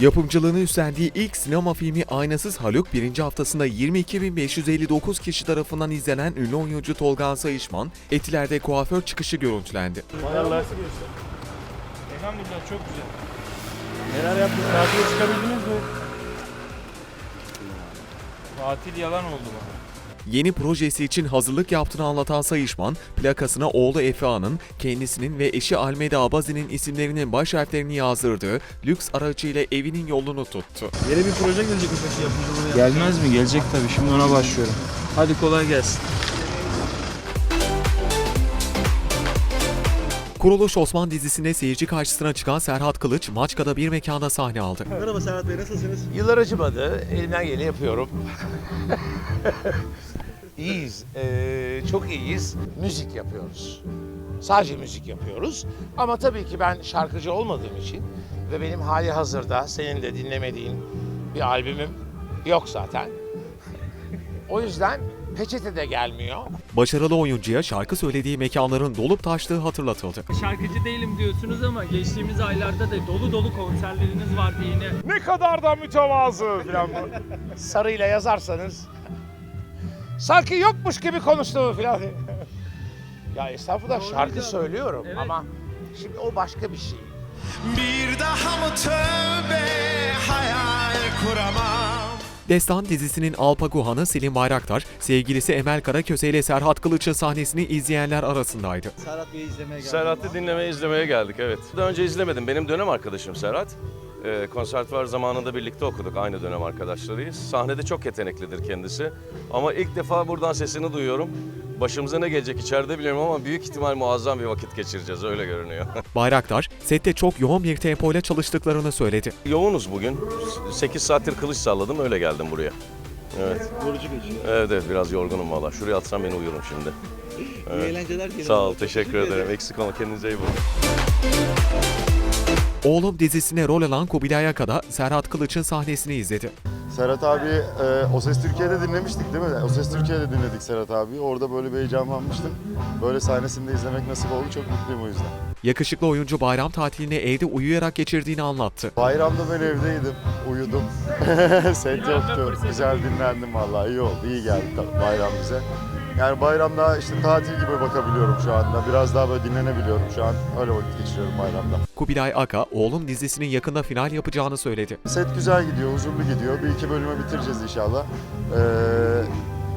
Yapımcılığını üstlendiği ilk sinema filmi Aynasız Haluk birinci haftasında 22.559 kişi tarafından izlenen ünlü oyuncu Tolga Sayışman, Etiler'de kuaför çıkışı görüntülendi. Vallahi Elhamdülillah çok güzel. Neler yaptık? Tatile çıkabildiniz mi? Tatil yalan oldu bana. Yeni projesi için hazırlık yaptığını anlatan Sayışman, plakasına oğlu Efe Ağa'nın, kendisinin ve eşi Almeda Abazi'nin isimlerinin baş harflerini yazdırdığı lüks aracıyla evinin yolunu tuttu. Yeni bir proje gelecek mi peki yapımcılığı Gelmez mi? Gelecek tabii. Şimdi ona başlıyorum. Hadi kolay gelsin. Kuruluş Osman dizisinde seyirci karşısına çıkan Serhat Kılıç, Maçka'da bir mekanda sahne aldı. Merhaba Serhat Bey nasılsınız? Yıllar acımadı. Elimden geleni yapıyorum. iyiyiz. Ee, çok iyiyiz. Müzik yapıyoruz. Sadece müzik yapıyoruz. Ama tabii ki ben şarkıcı olmadığım için ve benim hali hazırda senin de dinlemediğin bir albümüm yok zaten. O yüzden peçete de gelmiyor. Başarılı oyuncuya şarkı söylediği mekanların dolup taştığı hatırlatıldı. Şarkıcı değilim diyorsunuz ama geçtiğimiz aylarda da dolu dolu konserleriniz vardı yine. Ne kadar da mütevazı falan. Sarıyla yazarsanız sanki yokmuş gibi konuştuğumu falan. ya estağfurullah şarkı söylüyorum Evet. ama şimdi o başka bir şey. Bir daha mı tövbe hayal kuramam Destan dizisinin Alpaguhan'ı Selim Bayraktar, sevgilisi Emel Karaköse ile Serhat Kılıç'ın sahnesini izleyenler arasındaydı. Serhat Bey'i izlemeye geldim. Serhat'ı dinlemeye, izlemeye geldik evet. Daha önce izlemedim. Benim dönem arkadaşım Serhat. Ee, konservatuvar zamanında birlikte okuduk. Aynı dönem arkadaşlarıyız. Sahnede çok yeteneklidir kendisi. Ama ilk defa buradan sesini duyuyorum. Başımıza ne gelecek içeride bilmiyorum ama büyük ihtimal muazzam bir vakit geçireceğiz. Öyle görünüyor. Bayraktar, sette çok yoğun bir tempoyla çalıştıklarını söyledi. Yoğunuz bugün. 8 saattir kılıç salladım. Öyle geldim buraya. Evet. Yorucu geçiyor. Evet evet biraz yorgunum valla. Şuraya atsam beni uyurum şimdi. İyi eğlenceler dilerim. Sağ ol. Teşekkür ederim. Eksik olma. Kendinize iyi bakın. Oğlum dizisine rol alan Kubilay Akada, Serhat Kılıç'ın sahnesini izledi. Serhat abi e, O Ses Türkiye'de dinlemiştik değil mi? O Ses Türkiye'de dinledik Serhat abi. Orada böyle bir heyecanlanmıştım. Böyle sahnesinde izlemek nasip oldu. Çok mutluyum o yüzden. Yakışıklı oyuncu bayram tatilini evde uyuyarak geçirdiğini anlattı. Bayramda ben evdeydim. Uyudum. Set yoktu. Güzel dinlendim vallahi. iyi oldu. iyi geldi bayram bize. Yani bayramda işte tatil gibi bakabiliyorum şu anda. Biraz daha böyle dinlenebiliyorum şu an. Öyle vakit geçiriyorum bayramda. Kubilay Aka, Oğlum dizisinin yakında final yapacağını söyledi. Set güzel gidiyor, huzurlu gidiyor. Bir iki bölüme bitireceğiz inşallah. Ee,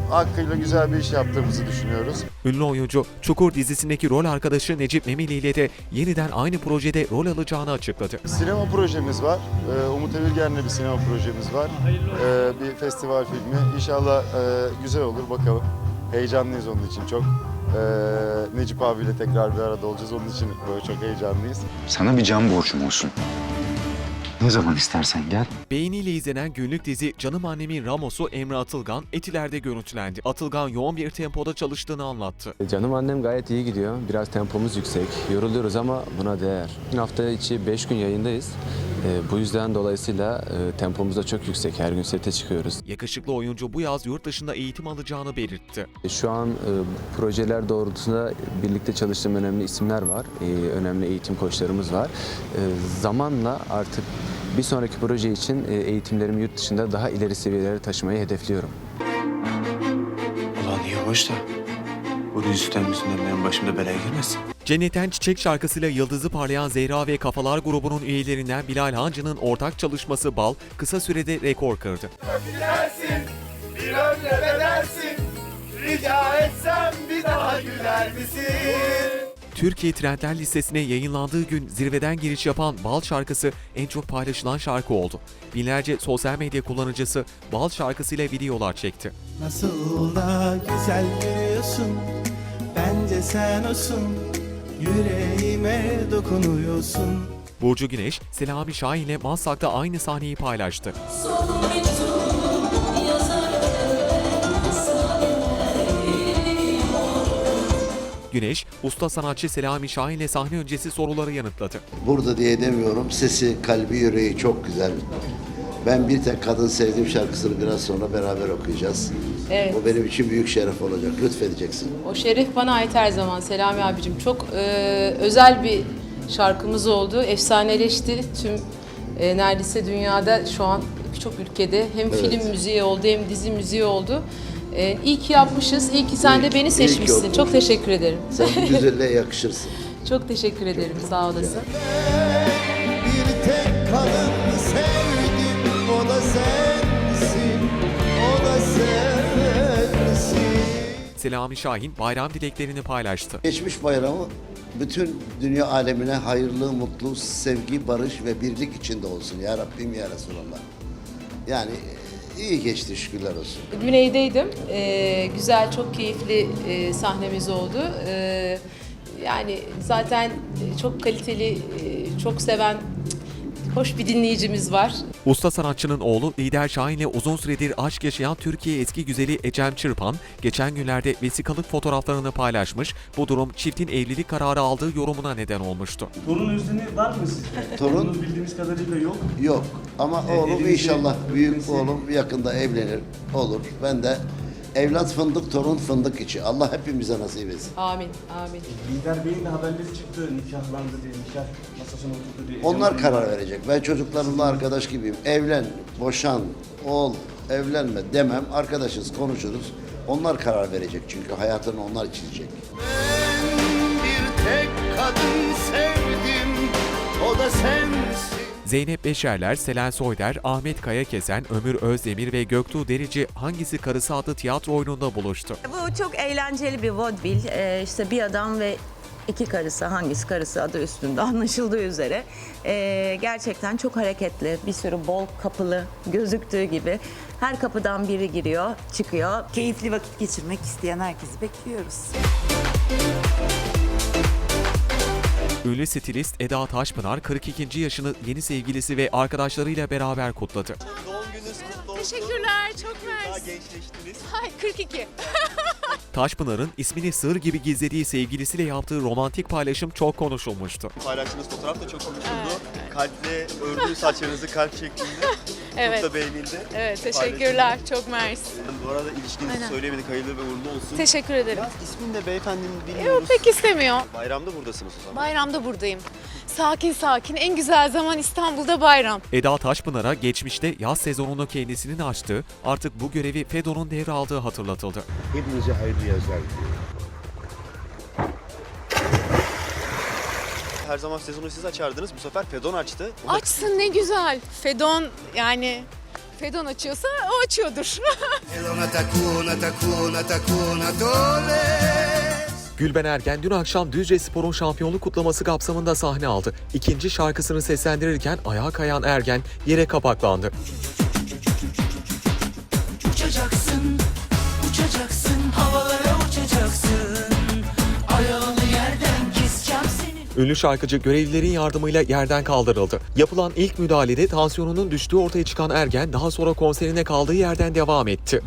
hakkıyla güzel bir iş yaptığımızı düşünüyoruz. Ünlü oyuncu, Çukur dizisindeki rol arkadaşı Necip Memili ile de yeniden aynı projede rol alacağını açıkladı. Sinema projemiz var. Ee, Umut Evirgen'le bir sinema projemiz var. Ee, bir festival filmi. İnşallah e, güzel olur bakalım. Heyecanlıyız onun için çok. Ee, Necip abiyle tekrar bir arada olacağız. Onun için böyle çok heyecanlıyız. Sana bir can borcum olsun. Ne zaman istersen gel. Beğeniyle izlenen günlük dizi Canım Annemin Ramos'u Emre Atılgan Etiler'de görüntülendi. Atılgan yoğun bir tempoda çalıştığını anlattı. Canım annem gayet iyi gidiyor. Biraz tempomuz yüksek. Yoruluyoruz ama buna değer. Hafta içi 5 gün yayındayız. Ee, bu yüzden dolayısıyla e, tempomuz da çok yüksek. Her gün sete çıkıyoruz. Yakışıklı oyuncu bu yaz yurt dışında eğitim alacağını belirtti. E, Şu an e, projeler doğrultusunda birlikte çalıştığım önemli isimler var. E, önemli eğitim koçlarımız var. E, zamanla artık bir sonraki proje için e, eğitimlerimi yurt dışında daha ileri seviyelere taşımayı hedefliyorum. Ulan yavaş da. Bu yüzden yüzünden benim başımda belaya girmesin. Cennetten Çiçek şarkısıyla yıldızı parlayan Zehra ve Kafalar grubunun üyelerinden Bilal Hancı'nın ortak çalışması Bal kısa sürede rekor kırdı. Bir ömre bedelsin Rica etsem bir daha güler misin Türkiye Trendler listesine yayınlandığı gün zirveden giriş yapan Bal şarkısı en çok paylaşılan şarkı oldu. Binlerce sosyal medya kullanıcısı Bal şarkısıyla videolar çekti. Nasıl da güzel gülüyorsun Bence sen olsun Yüreğime dokunuyorsun Burcu Güneş, Selami Şahin ile Maslak'ta aynı sahneyi paylaştı. Güneş, usta sanatçı Selami Şahin ile sahne öncesi soruları yanıtladı. Burada diye demiyorum. Sesi, kalbi, yüreği çok güzel. Ben bir tek kadın sevdiğim şarkısını biraz sonra beraber okuyacağız. Evet. O benim için büyük şeref olacak. Lütfedeceksin. O şeref bana ait her zaman Selami abicim. Çok e, özel bir şarkımız oldu. Efsaneleşti. Tüm e, neredeyse dünyada şu an birçok ülkede hem Evet. film müziği oldu hem dizi müziği oldu. E, iyi ki yapmışız. İyi ki sen İyi de beni seçmişsin. Çok teşekkür ederim. Sen bu güzelliğe yakışırsın. Çok teşekkür ederim. Sağ olasın. Bir tek kadın Selami Şahin bayram dileklerini paylaştı. Geçmiş bayramı bütün dünya alemine hayırlı, mutlu, sevgi, barış ve birlik içinde olsun ya Rabbim ya Resulallah. Yani iyi geçti şükürler olsun. Güney'deydim. Ee, güzel, çok keyifli e, sahnemiz oldu. Ee, yani zaten çok kaliteli, e, çok seven, hoş bir dinleyicimiz var. Usta sanatçının oğlu Lider Şahin'le uzun süredir aşk yaşayan Türkiye eski güzeli Ecem Çırpan, geçen günlerde vesikalık fotoğraflarını paylaşmış, bu durum çiftin evlilik kararı aldığı yorumuna neden olmuştu. Torun özlemi var mı sizde? Torun? Torununuz bildiğimiz kadarıyla yok. Yok ama E, oğlum evinizi- inşallah büyük oğlum yakında evlenir, olur. Ben de evlat fındık, torun fındık içi. Allah hepimize nasip etsin. Amin, amin. Lider Bey'in de haberleri çıktı. Nikahlandı diye, nikah masasına oturdu diye. Onlar karar verecek. Ben çocuklarımla arkadaş gibiyim. Evlen, boşan, ol, evlenme demem. Arkadaşız, konuşuruz. Onlar karar verecek çünkü hayatını onlar çizecek. Bir tek kadın sevdim o da sensin Zeynep Beşerler, Selen Soyder, Ahmet Kaya Kesen, Ömür Özdemir ve Göktuğ Derici Hangisi Karısı adlı tiyatro oyununda buluştu. Bu çok eğlenceli bir vaudeville. Ee, işte bir adam ve iki karısı, hangisi karısı adı üstünde anlaşıldığı üzere. Ee, gerçekten çok hareketli, bir sürü bol kapılı gözüktüğü gibi. Her kapıdan biri giriyor, çıkıyor. Keyifli vakit geçirmek isteyen herkesi bekliyoruz. Ünlü stilist Eda Taşpınar 42. yaşını yeni sevgilisi ve arkadaşlarıyla beraber kutladı. Teşekkürler, çok mersi. gençleştiniz Ay 42. Taşpınar'ın ismini sır gibi gizlediği sevgilisiyle yaptığı romantik paylaşım çok konuşulmuştu. Paylaştığınız fotoğraf da çok konuşuldu Kalple ördüğü saçlarınızı kalp şeklinde Evet. Çok da beğenildi Evet, teşekkürler. Çok mersi. Bu arada ilişkinizi Aynen. söyleyemedik hayırlı ve uğurlu olsun Teşekkür ederim. Biraz ismini de beyefendinin Yok bilmiyoruz pek istemiyor. Bayramda buradasınız o zaman Bayramda buradayım. Sakin sakin. En güzel zaman İstanbul'da bayram. Eda Taşpınar'a geçmişte yaz sezonunu kendisinin açtığı, artık bu görevi Fedon'un devraldığı hatırlatıldı. Hepinize hayırlı yazlar diliyorum. Her zaman sezonu siz açardınız bu sefer Fedon açtı O da- Açsın ne güzel. Fedon yani Fedon açıyorsa o açıyordur. Gülben Ergen dün akşam Düzce Spor'un şampiyonluk kutlaması kapsamında sahne aldı. İkinci şarkısını seslendirirken ayağa kayan Ergen yere kapaklandı. Ünlü şarkıcı görevlilerin yardımıyla yerden kaldırıldı. Yapılan ilk müdahalede tansiyonunun düştüğü ortaya çıkan Ergen daha sonra konserine kaldığı yerden devam etti.